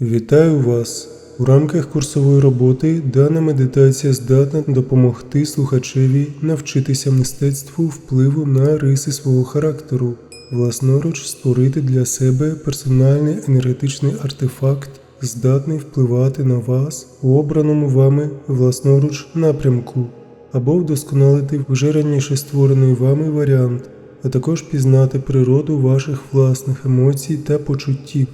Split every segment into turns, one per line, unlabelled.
Вітаю вас! У рамках курсової роботи дана медитація здатна допомогти слухачеві навчитися мистецтву впливу на риси свого характеру, власноруч створити для себе персональний енергетичний артефакт, здатний впливати на вас у обраному вами власноруч напрямку, або вдосконалити вже раніше створений вами варіант, а також пізнати природу ваших власних емоцій та почуттів.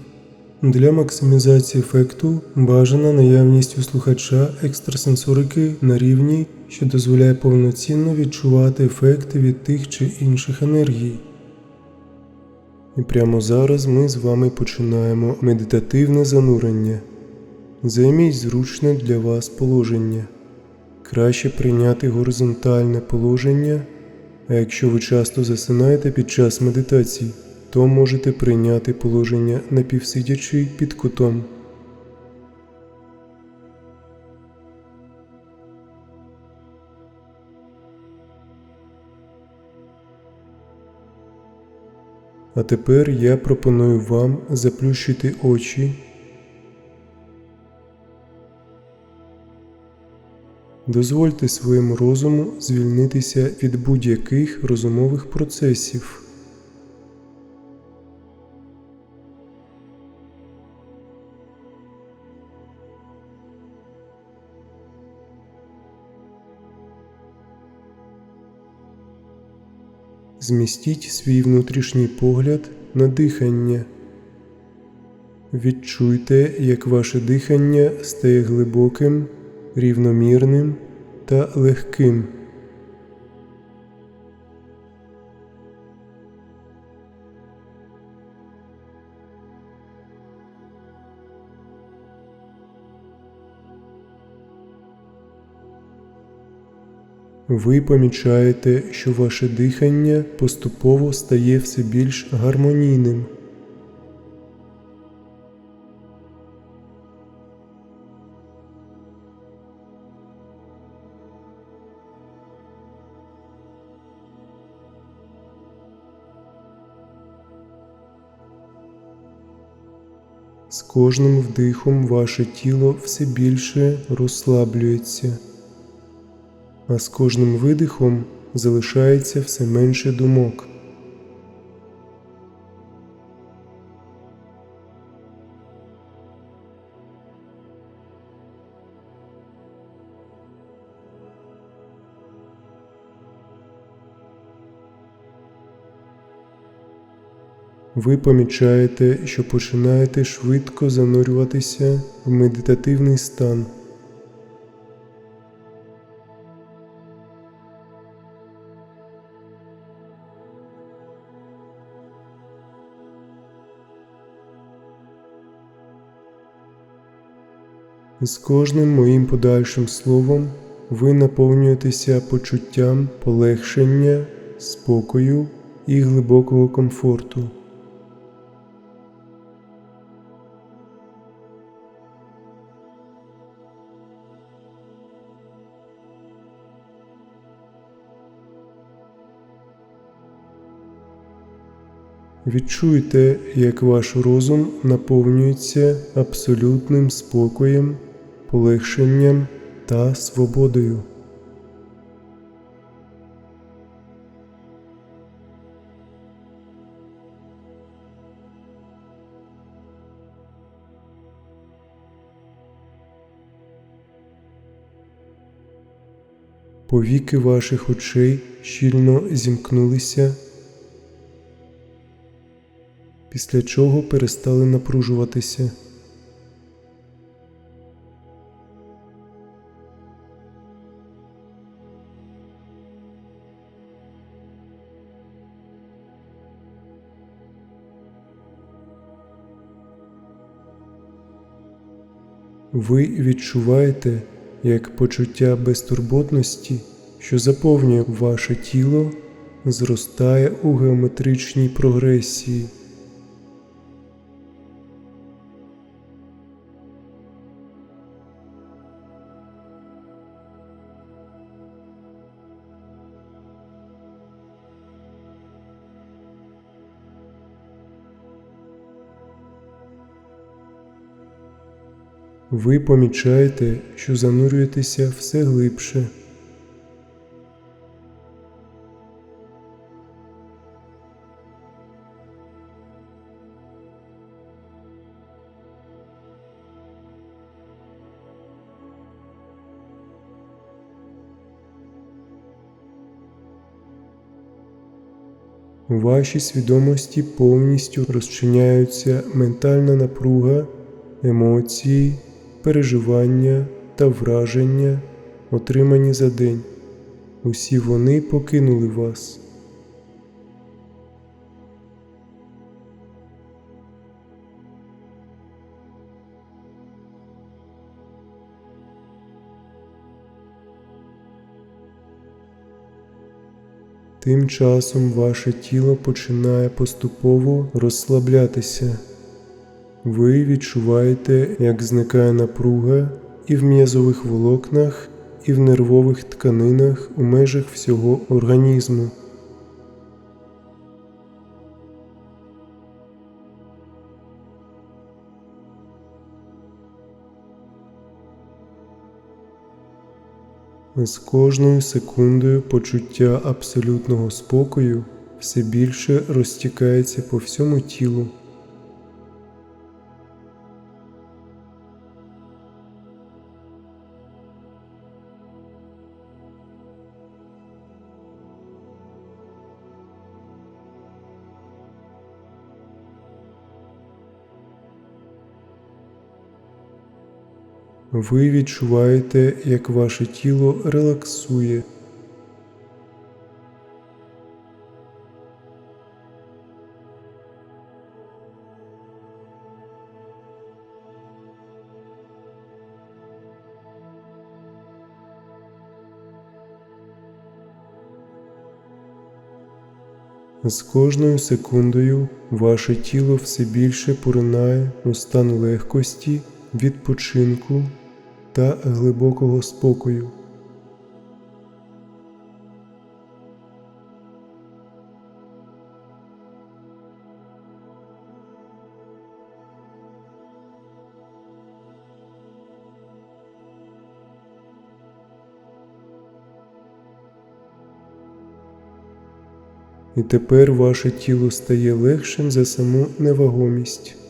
Для максимізації ефекту бажана наявність у слухача екстрасенсорики на рівні, що дозволяє повноцінно відчувати ефекти від тих чи інших енергій. І прямо зараз ми з вами починаємо медитативне занурення. Займіть зручне для вас положення. Краще прийняти горизонтальне положення, а якщо ви часто засинаєте під час медитації, то можете прийняти положення напівсидячи під кутом. А тепер я пропоную вам заплющити очі. Дозвольте своєму розуму звільнитися від будь-яких розумових процесів. Змістіть свій внутрішній погляд на дихання. Відчуйте, як ваше дихання стає глибоким, рівномірним та легким. Ви помічаєте, що ваше дихання поступово стає все більш гармонійним. З кожним вдихом ваше тіло все більше розслаблюється а з кожним видихом залишається все менше думок. Ви помічаєте, що починаєте швидко занурюватися в медитативний стан. З кожним моїм подальшим словом ви наповнюєтеся почуттям полегшення, спокою і глибокого комфорту. Відчуйте, як ваш розум наповнюється абсолютним спокоєм, полегшенням та свободою. Повіки ваших очей щільно зімкнулися після чого перестали напружуватися. Ви відчуваєте, як почуття безтурботності, що заповнює ваше тіло, зростає у геометричній прогресії. Ви помічаєте, що занурюєтеся все глибше. Вашій свідомості повністю розчиняються ментальна напруга, емоції, переживання та враження, отримані за день. Усі вони покинули вас. Тим часом ваше тіло починає поступово розслаблятися. Ви відчуваєте, як зникає напруга і в м'язових волокнах, і в нервових тканинах у межах всього організму. З кожною секундою почуття абсолютного спокою все більше розтікається по всьому тілу. Ви відчуваєте, як ваше тіло релаксує. З кожною секундою ваше тіло все більше поринає у стан легкості, відпочинку та глибокого спокою. І тепер ваше тіло стає легшим за саму невагомість.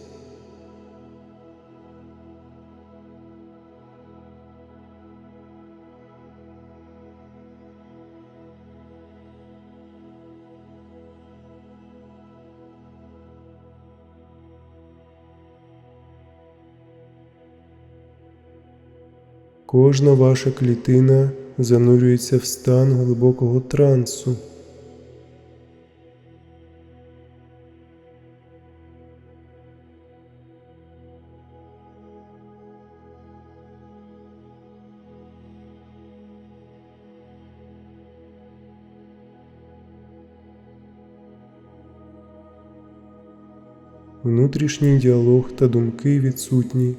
Кожна ваша клітина занурюється в стан глибокого трансу. Внутрішній діалог та думки відсутні.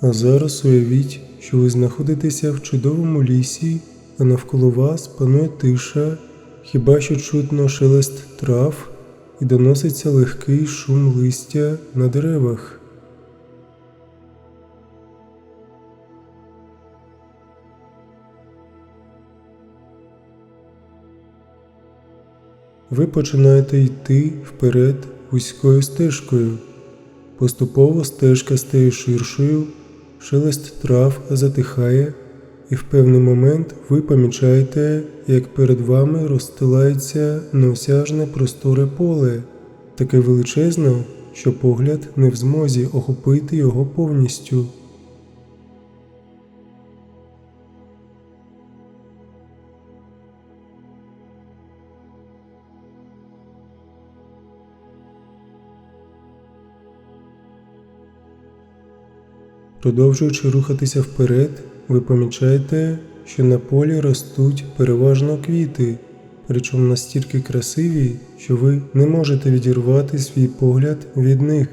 А зараз уявіть, що ви знаходитеся в чудовому лісі, а навколо вас панує тиша, хіба що чутно шелест трав і доноситься легкий шум листя на деревах. Ви починаєте йти вперед вузькою стежкою. Поступово стежка стає ширшою, шелест трав затихає, і в певний момент ви помічаєте, як перед вами розстилається неосяжне просторе поле, таке величезне, що погляд не в змозі охопити його повністю. Продовжуючи рухатися вперед, ви помічаєте, що на полі ростуть переважно квіти, причому настільки красиві, що ви не можете відірвати свій погляд від них.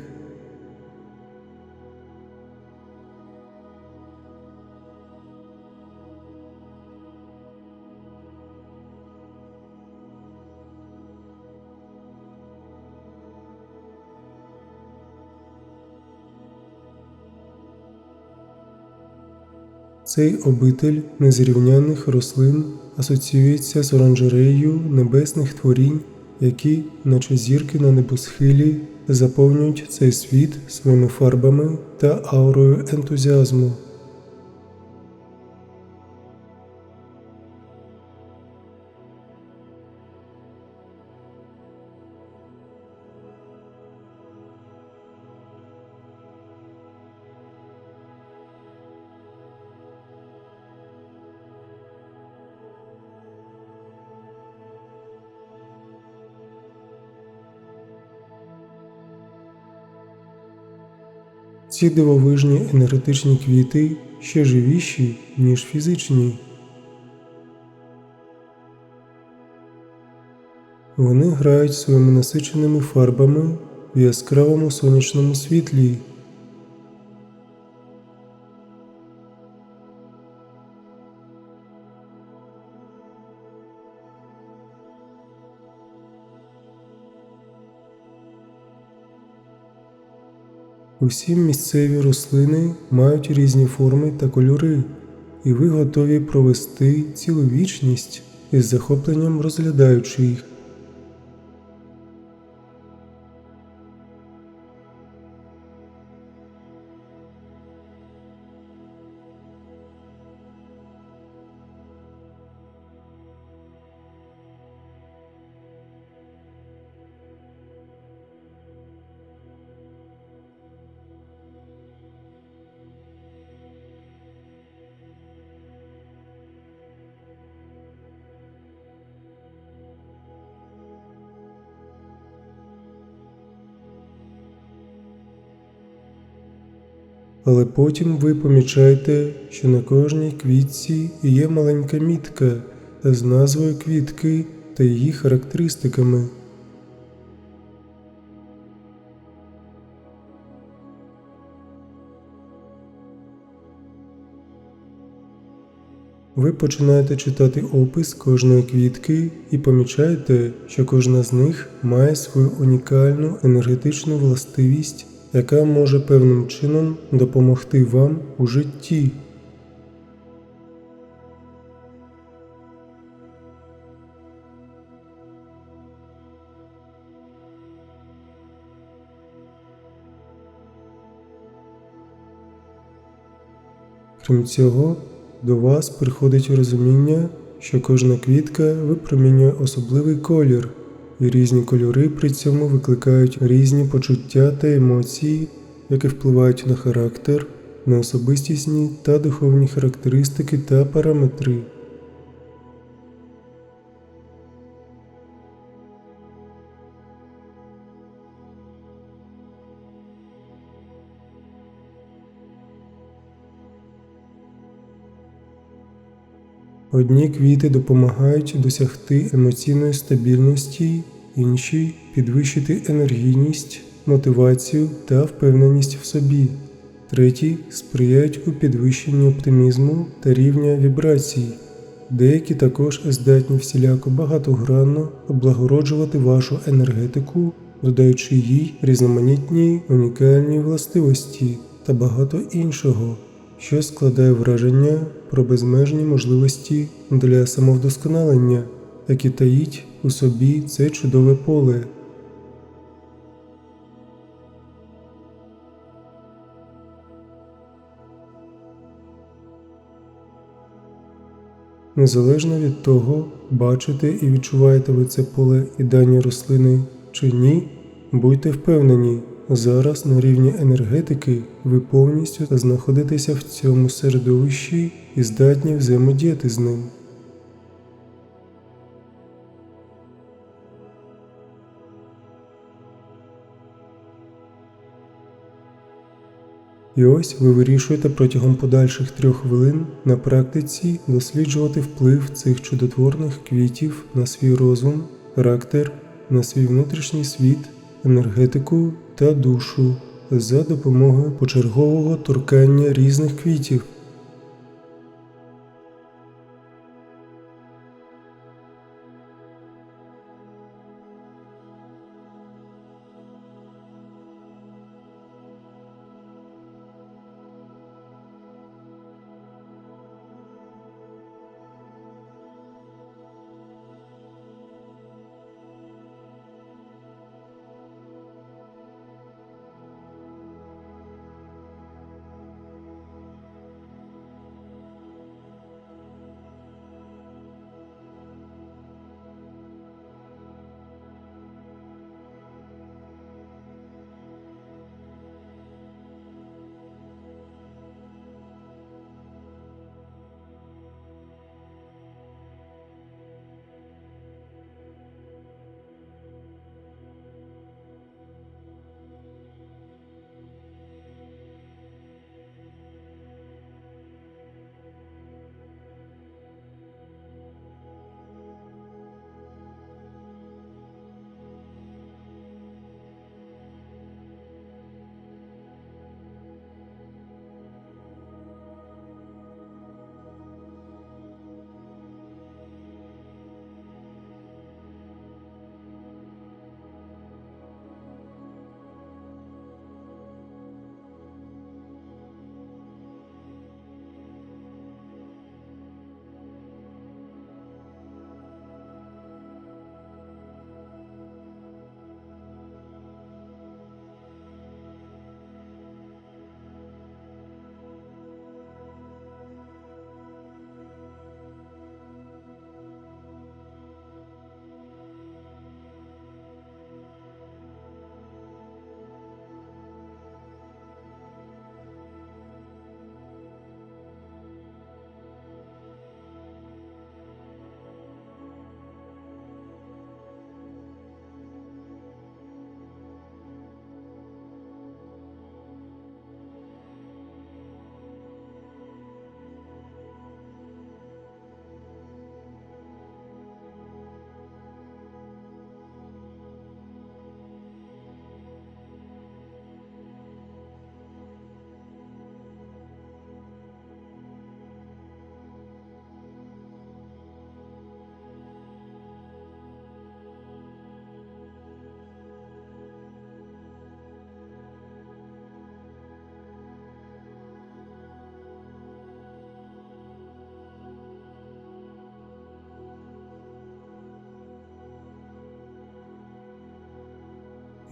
Цей обитель незрівняних рослин асоціюється з оранжереєю небесних творінь, які, наче зірки на небосхилі, заповнюють цей світ своїми фарбами та аурою ентузіазму. Ці дивовижні енергетичні квіти ще живіші, ніж фізичні. Вони грають своїми насиченими фарбами в яскравому сонячному світлі. Усі місцеві рослини мають різні форми та кольори, і ви готові провести цілу вічність із захопленням розглядаючи їх. Але потім ви помічаєте, що на кожній квітці є маленька мітка з назвою квітки та її характеристиками. Ви починаєте читати опис кожної квітки і помічаєте, що кожна з них має свою унікальну енергетичну властивість, яка може певним чином допомогти вам у житті. Крім цього, до вас приходить розуміння, що кожна квітка випромінює особливий колір, і різні кольори при цьому викликають різні почуття та емоції, які впливають на характер, на особистісні та духовні характеристики та параметри. Одні квіти допомагають досягти емоційної стабільності, інші підвищити енергійність, мотивацію та впевненість в собі, треті сприяють у підвищенні оптимізму та рівня вібрацій. Деякі також здатні всіляко багатогранно облагороджувати вашу енергетику, додаючи їй різноманітні унікальні властивості та багато іншого що складає враження про безмежні можливості для самовдосконалення, які таїть у собі це чудове поле. Незалежно від того, бачите і відчуваєте ви це поле і дані рослини чи ні, будьте впевнені. Зараз на рівні енергетики ви повністю знаходитеся в цьому середовищі і здатні взаємодіяти з ним. І ось ви вирішуєте протягом подальших трьох хвилин на практиці досліджувати вплив цих чудотворних квітів на свій розум, характер, на свій внутрішній світ, енергетику та душу за допомогою почергового торкання різних квітів.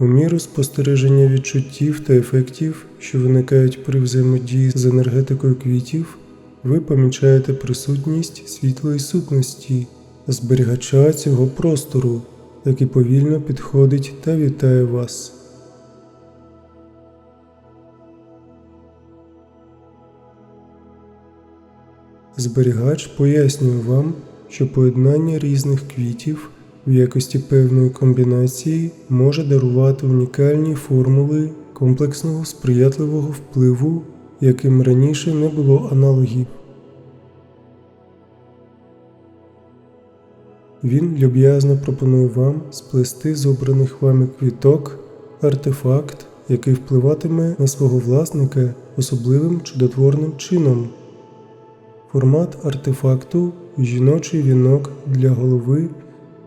У міру спостереження відчуттів та ефектів, що виникають при взаємодії з енергетикою квітів, ви помічаєте присутність світлої сутності, зберігача цього простору, який повільно підходить та вітає вас. Зберігач пояснює вам, що поєднання різних квітів в якості певної комбінації може дарувати унікальні формули комплексного сприятливого впливу, яким раніше не було аналогів. Він люб'язно пропонує вам сплести з обраних вами квіток артефакт, який впливатиме на свого власника особливим чудотворним чином. Формат артефакту жіночий вінок для голови,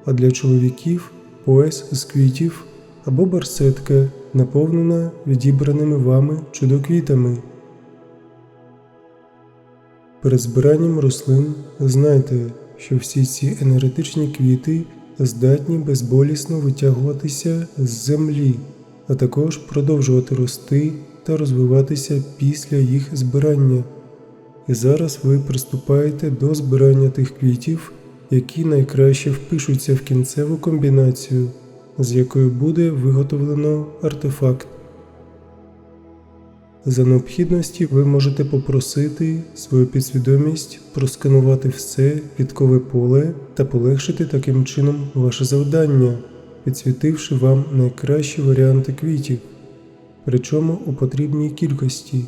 а для чоловіків пояс з квітів або барсетка, наповнена відібраними вами чудоквітами. Перед збиранням рослин знайте, що всі ці енергетичні квіти здатні безболісно витягуватися з землі, а також продовжувати рости та розвиватися після їх збирання. І зараз ви приступаєте до збирання тих квітів, які найкраще впишуться в кінцеву комбінацію, з якою буде виготовлено артефакт. За необхідності ви можете попросити свою підсвідомість просканувати все квіткове поле та полегшити таким чином ваше завдання, підсвітивши вам найкращі варіанти квітів, причому у потрібній кількості.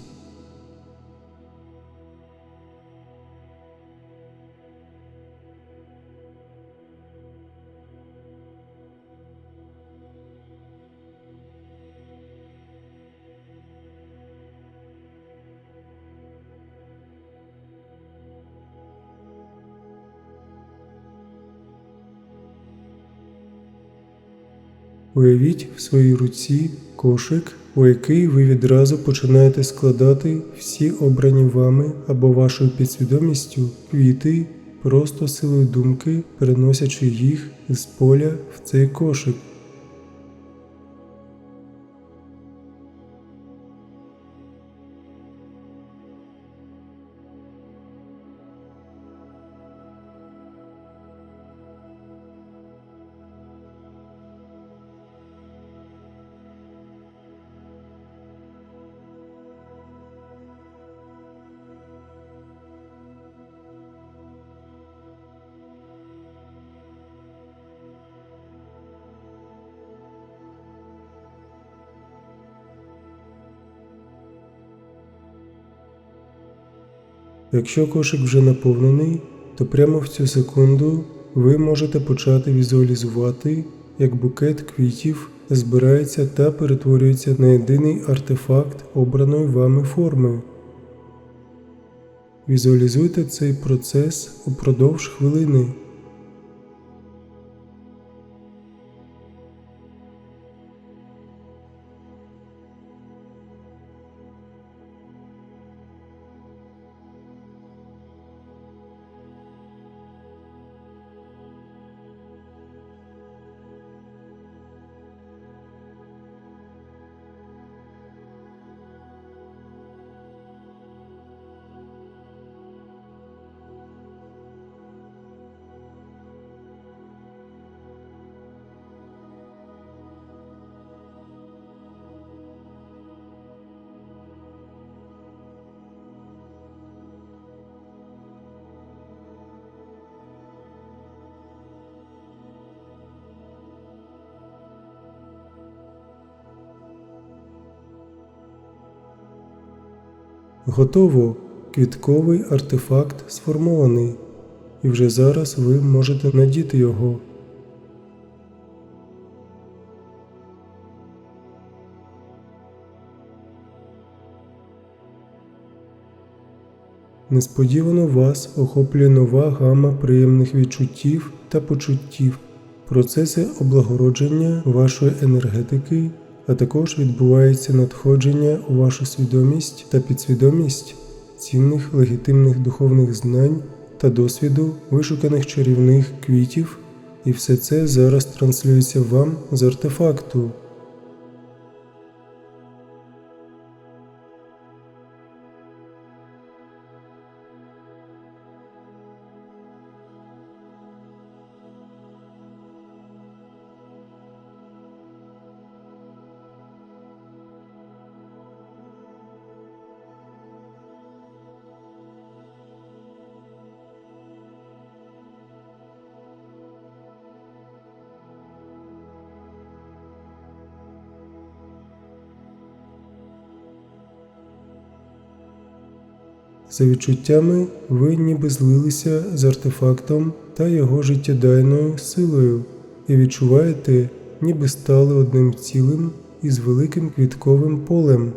Уявіть в своїй руці кошик, у який ви відразу починаєте складати всі обрані вами або вашою підсвідомістю квіти, просто силою думки, переносячи їх з поля в цей кошик. Якщо кошик вже наповнений, то прямо в цю секунду ви можете почати візуалізувати, як букет квітів збирається та перетворюється на єдиний артефакт обраної вами форми. Візуалізуйте цей процес упродовж хвилини. Готово. Квітковий артефакт сформований, і вже зараз ви можете надіти його. Несподівано вас охоплює нова гама приємних відчуттів та почуттів, процеси облагородження вашої енергетики, а також відбувається надходження у вашу свідомість та підсвідомість цінних легітимних духовних знань та досвіду вишуканих чарівних квітів, і все це зараз транслюється вам з артефакту. За відчуттями, ви ніби злилися з артефактом та його життєдайною силою, і відчуваєте, ніби стали одним цілим із великим квітковим полем.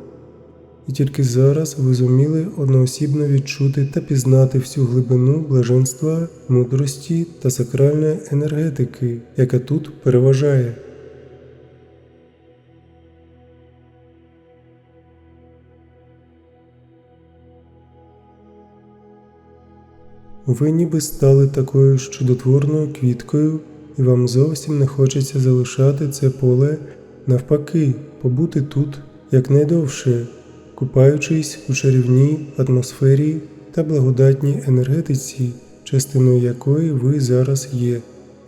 І тільки зараз ви зуміли одноосібно відчути та пізнати всю глибину блаженства, мудрості та сакральної енергетики, яка тут переважає. Ви ніби стали такою ж чудотворною квіткою, і вам зовсім не хочеться залишати це поле, навпаки, побути тут якнайдовше, купаючись у чарівній атмосфері та благодатній енергетиці, частиною якої ви зараз є,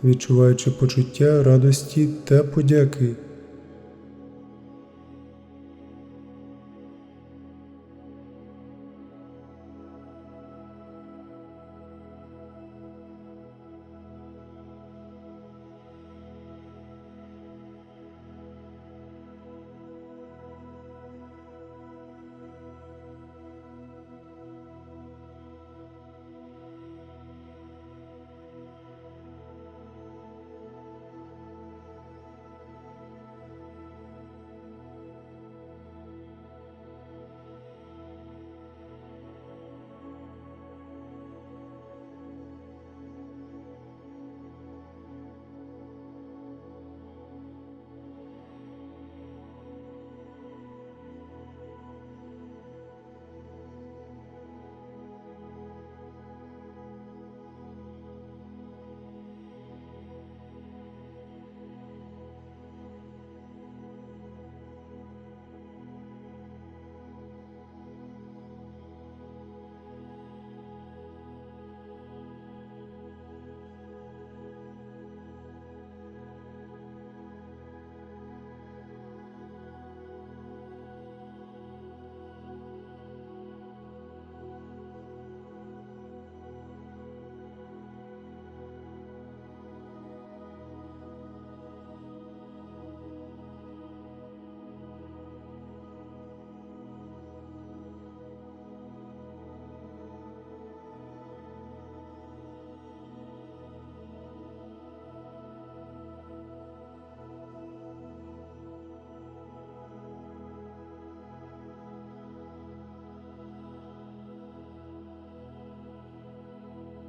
відчуваючи почуття радості та подяки.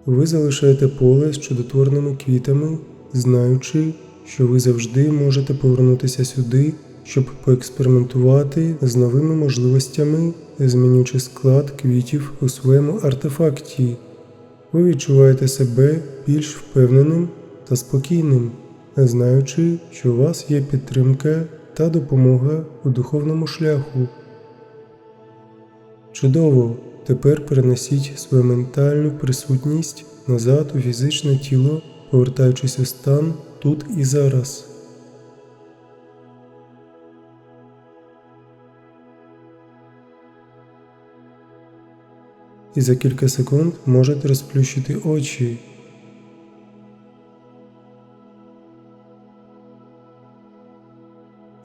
Ви залишаєте поле з чудотворними квітами, знаючи, що ви завжди можете повернутися сюди, щоб поекспериментувати з новими можливостями, змінюючи склад квітів у своєму артефакті. Ви відчуваєте себе більш впевненим та спокійним, знаючи, що у вас є підтримка та допомога у духовному шляху. Чудово! Тепер перенесіть свою ментальну присутність назад у фізичне тіло, повертаючись у стан тут і зараз. І за кілька секунд можете розплющити очі.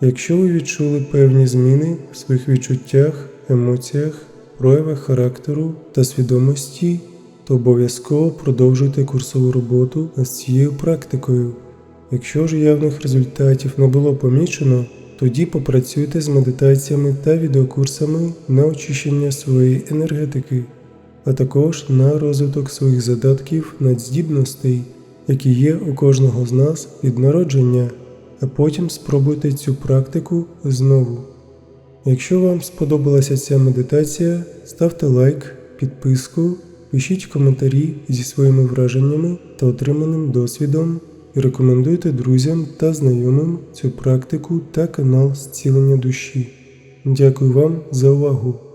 Якщо ви відчули певні зміни в своїх відчуттях, емоціях, проявах характеру та свідомості, то обов'язково продовжуйте курсову роботу з цією практикою. Якщо ж явних результатів не було помічено, тоді попрацюйте з медитаціями та відеокурсами на очищення своєї енергетики, а також на розвиток своїх задатків надздібностей, які є у кожного з нас від народження, а потім спробуйте цю практику знову. Якщо вам сподобалася ця медитація, ставте лайк, підписку, пишіть коментарі зі своїми враженнями та отриманим досвідом і рекомендуйте друзям та знайомим цю практику та канал зцілення душі. Дякую вам за увагу!